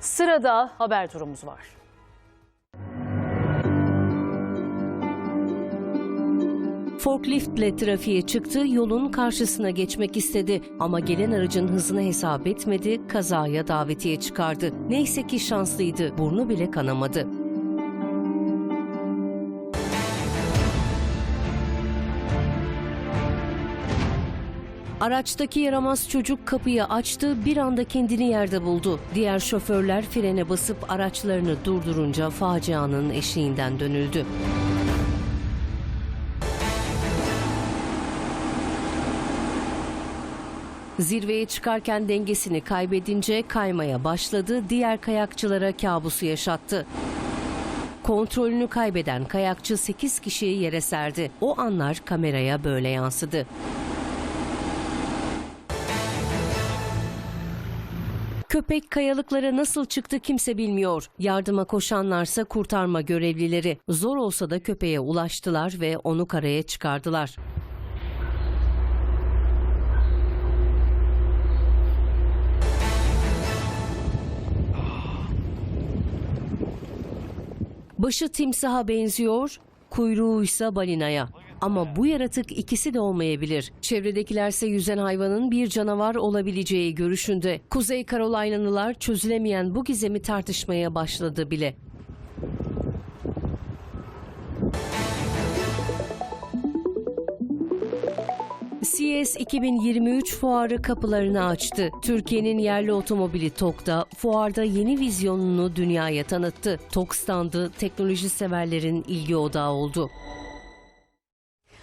Sırada haber turumuz var. Forkliftle trafiğe çıktı, yolun karşısına geçmek istedi ama gelen aracın hızını hesap etmedi, kazaya davetiye çıkardı. Neyse ki şanslıydı, burnu bile kanamadı. Araçtaki yaramaz çocuk kapıyı açtı, bir anda kendini yerde buldu. Diğer şoförler frene basıp araçlarını durdurunca facianın eşiğinden dönüldü. Zirveye çıkarken dengesini kaybedince kaymaya başladı, diğer kayakçılara kabusu yaşattı. Kontrolünü kaybeden kayakçı 8 kişiyi yere serdi. O anlar kameraya böyle yansıdı. Köpek kayalıklara nasıl çıktı kimse bilmiyor. Yardıma koşanlarsa kurtarma görevlileri. Zor olsa da köpeğe ulaştılar ve onu karaya çıkardılar. Başı timsaha benziyor, kuyruğu ise balinaya. Ama bu yaratık ikisi de olmayabilir. Çevredekilerse yüzen hayvanın bir canavar olabileceği görüşünde. Kuzey Carolina'lılar çözülemeyen bu gizemi tartışmaya başladı bile. CES 2023 fuarı kapılarını açtı. Türkiye'nin yerli otomobili TOK'ta fuarda yeni vizyonunu dünyaya tanıttı. TOK standı teknoloji severlerin ilgi odağı oldu.